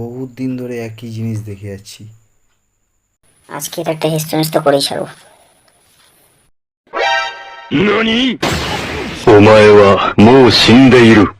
বহুত দিন ধরে একই জিনিস দেখে যাচ্ছি। আজকে একটা হিস্টোনেস তো করেই ছাড়বো 何お前はもう死んでいる。